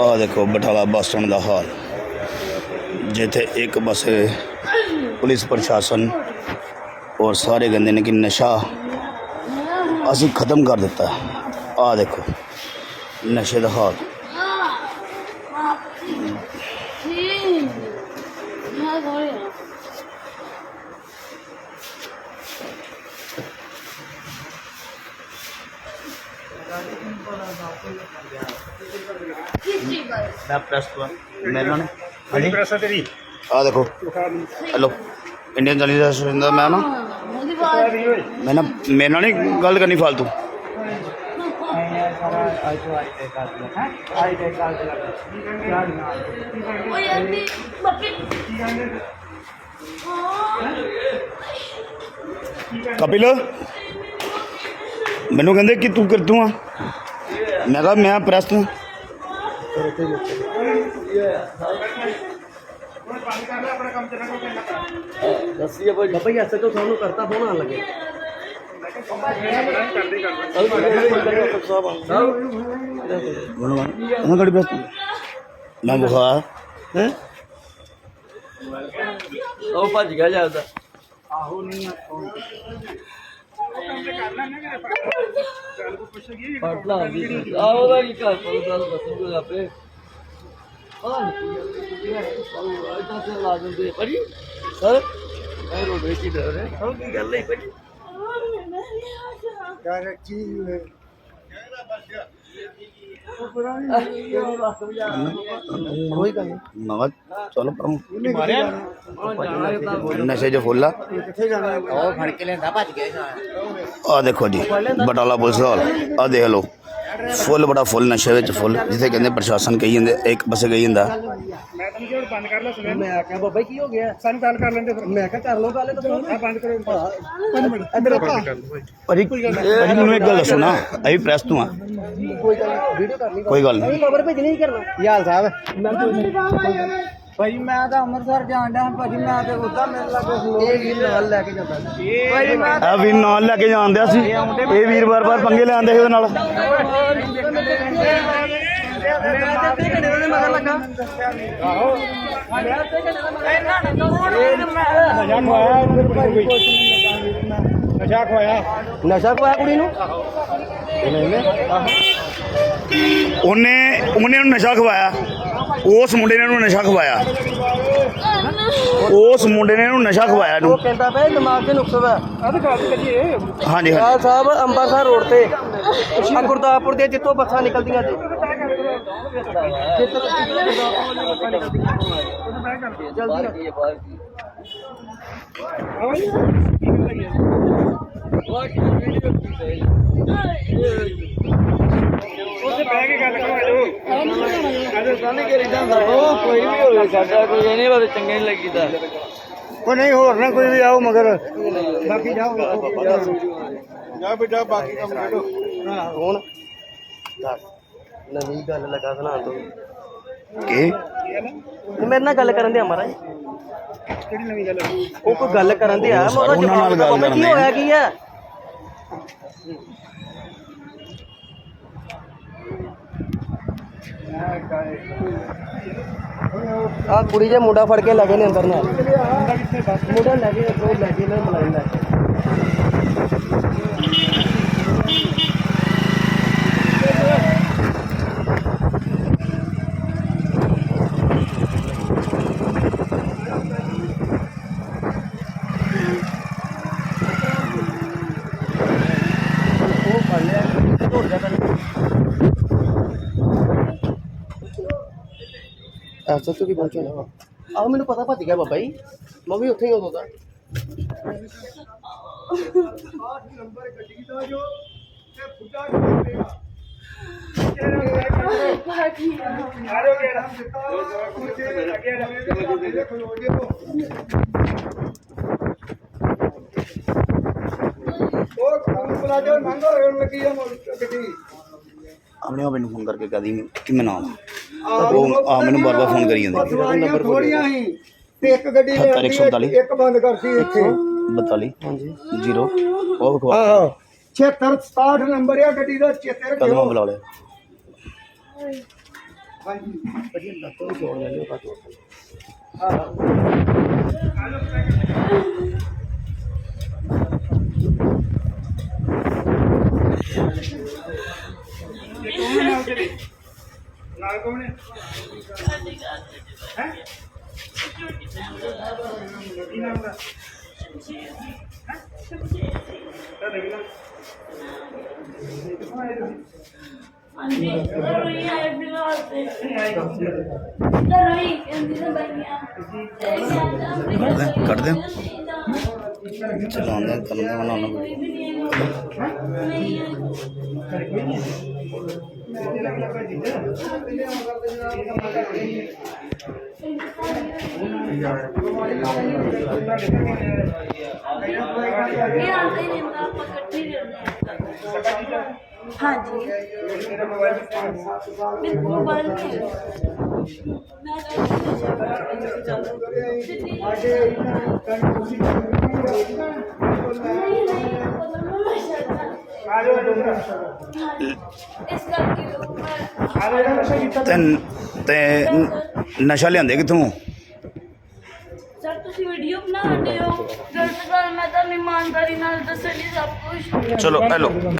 ਆ ਦੇਖੋ Batala bus stand ਦਾ ਹਾਲ ਜਿੱਥੇ ਇੱਕ ਪਾਸੇ ਪੁਲਿਸ ਪ੍ਰਸ਼ਾਸਨ ਔਰ ਸਾਰੇ ਕਹਿੰਦੇ ਨੇ ਕਿ ਨਸ਼ਾ ਅਸੀਂ ਖਤਮ ਕਰ ਦਿੱਤਾ ਆ ਦੇਖੋ ਨਸ਼ੇ ਦਾ ਹਾਲ ਮੈਂ ਪ੍ਰੈਸ ਤੋਂ ਮੈਨੂੰ ਨੇ। ਬੜੀ ਪ੍ਰੈਸ ਆ ਤੇਰੀ। ਆ ਦੇਖੋ। ਹੈਲੋ ਇੰਡੀਅਨ ਜਰਨਲਿਸਟ ਦਾ ਮੈਂ ਨਾ ਮੈਂ ਨਾ ਮੇਰੇ ਨਾਲ ਨਹੀਂ ਗੱਲ ਕਰਨੀ ਫालतू ਕਪਿਲ? ਮੈਨੂੰ ਕਹਿੰਦੇ ਕਿ ਤੂੰ ਕਰਦੂ ਆ? ਮੈਂ ਕਿਹਾ ਮੈਂ ਪ੍ਰੈਸ ਤੋਂ ਦੱਸੀ ਭਾਈ ਬਾਬਾ ਜੀ ਐਸਾ ਸਾਨੂੰ ਕਰਤਾ ਫੋਨ ਆਣ ਲੱਗੇ। ਬੋਲੋ ਉਹਨਾਂ ਗੜੀ ਪ੍ਰੈਸ ਤੋਂ ਮੈਂ ਬੁਖਾਰ। ਹੈ? ਉਹ ਭੱਜ ਗਿਆ ਜਾਂਦਾ ਪੜ ਲਾ ਦੀ ਆਓ ਦਾ ਕੀ ਕਰ ਪਤਾ ਦੱਸੂਗਾ ਆਪੇ। ਆ ਨਹੀਂ ਆਇਤਾ ਸੇ ਲਾ ਦਿੰਦੇ ਪਰੀ ਸਰ ਮੈਂ ਰੋ ਬੇਟੀ ਦੇ ਰਹੇ। ਹਾਂ ਕੀ ਗੱਲ ਹੈ ਪਰੀ ਯਾਰ ਕੀ ਕੋਈ ਗੱਲ ਨਹੀਂ ਮੈਂ ਕਿਹਾ ਚਲੋ ਪਰ ਮਾਰਿਆ? ਨਸ਼ੇ 'ਚ ਫੁੱਲ ਆ। ਕਿੱਥੇ ਜਾਣਾ? ਉਹ ਫੜ ਕੇ ਲੈਂਦਾ ਭੱਜ ਗਿਆ ਆ ਦੇਖੋ ਜੀ ਬਟਾਲਾ ਪੁਲਿਸ ਹਾਲ। ਆ ਦੇਖ ਲਓ ਫੁੱਲ ਬੜਾ ਫੁੱਲ ਨਸ਼ੇ ਵਿੱਚ ਫੁੱਲ ਜਿੱਥੇ ਕਹਿੰਦੇ ਪ੍ਰਸ਼ਾਸਨ ਕਹੀ ਜਾਂਦੇ ਇੱਕ ਪਾਸੇ ਕਹੀ ਜਾਂਦਾ। ਮੈਂ ਤਾਂ ਕਿਹਾ ਬੰਦ ਕਰ ਲੈ ਸੁਣਿਆ ਮੈਂ ਆਖਿਆ ਬਾਬਾ ਜੀ ਕੀ ਹੋ ਗਿਆ? ਸਾਨੂੰ ਗੱਲ ਕਰ ਲੈਂਦੇ ਫਿਰ। ਮੈਂ ਕਿਹਾ ਕਰ ਲੋ ਗੱਲ ਆ ਬੰਦ ਕਰੋ। ਪੰਜ ਮਿੰਟ। ਇੱਧਰ ਭਾਜੀ ਭਾਜੀ ਮੈਨੂੰ ਇੱਕ ਗੱਲ ਦੱਸੋ ਨਾ। ਅਸੀਂ ਪ੍ਰੈਸ ਤੋਂ ਆ। ਕੋਈ ਗੱਲ ਵੀਡੀਓ ਕਰ ਲਈ ਕੋਈ ਗੱਲ ਨਹੀਂ ਖਬਰ ਭੇਜਣੀ ਨਹੀਂ ਕਰਨਾ ਯਾਲ ਸਾਹਿਬ ਭਾਈ ਮੈਂ ਤਾਂ ਅੰਮ੍ਰਿਤਸਰ ਜਾਣ ਡਿਆ ਭਾਜੀ ਮੈਂ ਤੇ ਉਦਾਂ ਮੇਰੇ ਲੱਗੇ ਇਹ ਵੀ ਨਾਲ ਲੈ ਕੇ ਜਾਂਦਾ ਭਾਈ ਮੈਂ ਆ ਵੀਰ ਨਾਲ ਲੈ ਕੇ ਜਾਂਦਿਆ ਸੀ ਇਹ ਵੀਰ ਵਾਰ ਵਾਰ ਪੰਗੇ ਲੈਂਦੇ ਸੀ ਉਹਦੇ ਨਾਲ ਅੱਧੇ ਘੰਟੇ ਦੇ ਮਗਰ ਲੱਗਾ ਆਹੋ ਦਾ ਨਸ਼ਾ ਖਵਾਇਆ? ਨਸ਼ਾ ਖਵਾਇਆ ਕੁੜੀ ਨੂੰ? ਉਹਨੇ ਉਹਨੇ ਉਹਨੂੰ ਨਸ਼ਾ ਖਵਾਇਆ। ਉਸ ਮੁੰਡੇ ਨੇ ਉਹਨੂੰ ਨਸ਼ਾ ਖਵਾਇਆ। ਉਸ ਮੁੰਡੇ ਨੇ ਉਹਨੂੰ ਨਸ਼ਾ ਖਵਾਇਆ ਉਹ ਨੂੰ ਕਹਿੰਦਾ ਪਿਆ ਇਹ ਦਿਮਾਗ ਨੁਕਸ ਤਾਂ ਗੱਲ ਕਰੀਏ ਹਾਂਜੀ ਹਾਂਜੀ। ਯਾਲ ਸਾਹਿਬ ਅੰਮ੍ਰਿਤਸਰ ਰੋਡ ਤੇ। ਆ ਗੁਰਦਾਸਪੁਰ ਦੇ ਜਿੱਥੋਂ ਬੱਸਾਂ ਨਿਕਲਦੀਆਂ ਜੀ ਕੇ ਉਹ ਕੋਈ ਵੀ ਹੋਵੇ ਸਾਡਾ ਕੋਈ ਇਹ ਨਹੀਂ ਬਸ ਚੰਗੇ ਨਹੀਂ ਲੱਗੀਦਾ ਕੋਈ ਨਹੀਂ ਹੋਰ ਨਾ ਕੋਈ ਵੀ ਆਓ ਮਗਰ। ਬਾਕੀ ਜਾਓ। ਜਾ ਬੇਟਾ ਬਾਕੀ ਕੰਮ ਕਰੋ। ਹੁਣ। ਦੱਸ ਨਵੀਂ ਗੱਲ ਲਗਾ ਸੁਣਾ ਦੋ ਕੀ? ਮੇਰੇ ਨਾਲ ਗੱਲ ਕਰਨ ਦੇ ਆ ਮਹਾਰਾਜ। ਕਿਹੜੀ ਨਵੀਂ ਗੱਲ? ਉਹ ਕੋਈ ਗੱਲ ਕਰਨ ਦੇ ਆ ਮੈਂ ਉਹਦਾ ਉਹਨਾਂ ਨਾਲ ਕੀ। ਹੋਇਆ ਕੀ ਹੈ ਆ ਕੁੜੀ ਦੇ ਮੁੰਡਾ ਫੜ ਕੇ ਲੈ ਗਏ ਨੇ ਅੰਦਰ ਨਾਲ। ਮੁੰਡਾ ਲੈ ਗਏ ਉਹ ਲੈ ਗਏ ਨੇ, ਮਲਾਈ ਲੈ ਐਸਾ ਤੂੰ ਕੀ ਪਹੁੰਚਿਆ ਨਾ ਆਹ ਮੈਨੂੰ ਪਤਾ ਭੱਜ ਗਿਆ ਬਾਬਾ ਜੀ। ਮੈਂ ਵੀ ਉੱਥੇ ਹੀ ਉਦੋਂ ਦਾ। ਨੰਬਰ ਗੱਡੀ ਦਾ ਜੋ ਤੇ ਫੁੱਟਾ ਕਿੱਥੇ ਆਰੋ ਉਹ ਕੰਮ ਆਪਣੇ ਫੋਨ ਕਰਕੇ ਕਹਦੀ ਕਿ ਮੈਂ ਨਾਮ ਉਹ ਆ ਮੈਨੂੰ ਬਾਰ ਬਾਰ ਫੋਨ ਕਰੀ ਜਾਂਦੇ। ਸਵਾਰੀਆਂ ਥੋੜੀਆਂ ਤੇ ਇੱਕ ਗੱਡੀ ਲੈ ਇੱਕ ਬੰਦ ਕਰਤੀ ਇੱਥੇ। 42 ਹਾਂਜੀ। 0 ਉਹ ਵਿਖਵਾ ਆਹੋ 76 67 ਨੰਬਰ ਆ ਗੱਡੀ ਦਾ ਚੇਤੇ ਕਦਮ ਰੱਖਿਓ ਬੁਲਾ ਲਿਆ ਨਾਲ ਕੌਣ ਹੈ? ਹੈ? ਕੀ ਨਾਮ ਦਾ? ਤੁਹਾਡਾ ਕੀ ਨਾਮ ਕਿੱਥੋਂ ਆਏ ਤੁਸੀਂ? ਹਾਂਜੀ ਰੋਈ ਆਏ ਬਿਲਾਲ ਤੇ। ਰੋਈ ਕਹਿੰਦੀ ਤਾਂ ਬਈਆ ਕੱਢ ਦੇ, ਕੱਢ ਦੇ। ਚਲਾਉਂਦੇ ਕਰਦੇ ਬਣਾਉਣਾ ਕੋਈ ਵੀ ਨਹੀਂ ਨਹੀਂ ਘਰੇ ਕੋਈ ਨਹੀਂ ਹੈ ਮੈਂ ਇਹ ਆਂਦੇ ਨੇ ਤਾਂ ਆਪਾਂ ਇਕੱਠੇ ਹੀ ਰਹਿੰਦੇ ਹਾਂ ਹਾਂਜੀ ਮੇਰਾ ਮੋਬਾਈਲ ਕਿੱਥੇ ਬਿਲਕੁਲ ਬੰਦ ਨਹੀਂ ਮੈਂ ਤਾਂ ਸਿੱਧੀ ਨਹੀਂ ਨਹੀਂ ਇਸ ਕਰਕੇ ਤੇ ਤੇ ਨਸ਼ਾ ਲਿਆਂਦੇ ਕਿੱਥੋਂ? ਸਰ ਤੁਸੀਂ ਵੀਡੀਓ ਬਣਾ ਰਹੇ ਹੋ? ਗਲਤ ਗੱਲ ਮੈਂ ਤਾਂ ਇਮਾਨਦਾਰੀ ਨਾਲ ਦੱਸਣੀ ਸਭ ਕੁਝ ਚਲੋ ਹੈਲੋ।